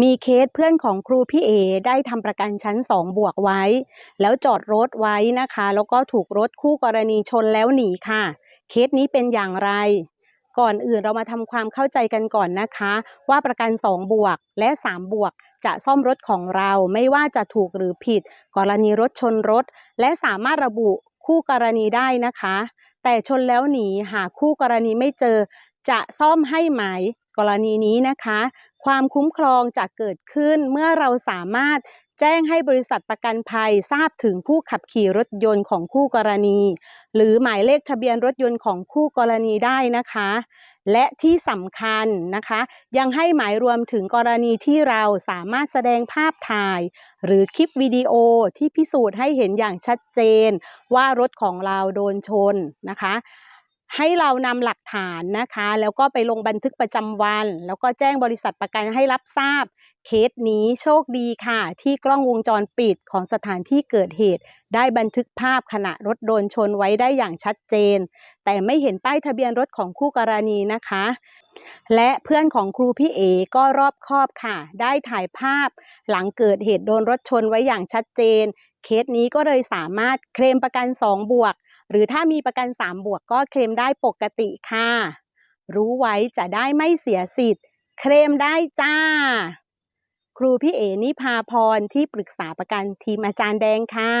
มีเคสเพื่อนของครูพี่เอได้ทำประกันชั้น2บวกไว้ แล้วจอดรถไว้นะคะ แล้วก็ถูกรถคู่กรณีชนแล้วหนีค่ะ เคสนี้เป็นอย่างไร ก่อนอื่นเรามาทำความเข้าใจกันก่อนนะคะ ว่าประกัน2บวกและ3บวกจะซ่อมรถของเราไม่ว่าจะถูกหรือผิด กรณีรถชนรถ และสามารถระบุคู่กรณีได้นะคะ แต่ชนแล้วหนีหาคู่กรณีไม่เจอ จะซ่อมให้ไหมกรณีนี้นะคะ ความคุ้มครองจะเกิดขึ้นเมื่อเราสามารถแจ้งให้บริษัทประกันภัยทราบถึงผู้ขับขี่รถยนต์ของคู่กรณี หรือหมายเลขทะเบียนรถยนต์ของคู่กรณีได้นะคะ และที่สำคัญนะคะ ยังให้หมายรวมถึงกรณีที่เราสามารถแสดงภาพถ่าย หรือคลิปวิดีโอที่พิสูจน์ให้เห็นอย่างชัดเจนว่ารถของเราโดนชนนะคะ ให้เรานำหลักฐานนะคะ แล้วก็ไปลงบันทึกประจำวัน แล้วก็แจ้งบริษัทประกันให้รับทราบ เคสนี้โชคดีค่ะ ที่กล้องวงจรปิดของสถานที่เกิดเหตุ ได้บันทึกภาพขณะรถโดนชนไว้ได้อย่างชัดเจน แต่ไม่เห็นป้ายทะเบียนรถของคู่กรณีนะคะ และเพื่อนของครูพี่เอก็รอบคอบค่ะ ได้ถ่ายภาพ หลังเกิดเหตุโดนรถชนไว้อย่างชัดเจน เคสนี้ก็เลยสามารถเคลมประกัน 2 บวก หรือถ้ามีประกัน 3 บวกก็เคลมได้ปกติค่ะ รู้ไว้จะได้ไม่เสียสิทธิ์ เคลมได้จ้า ครูพี่เอนิพาพรที่ปรึกษาประกันทีมอาจารย์แดงค่ะ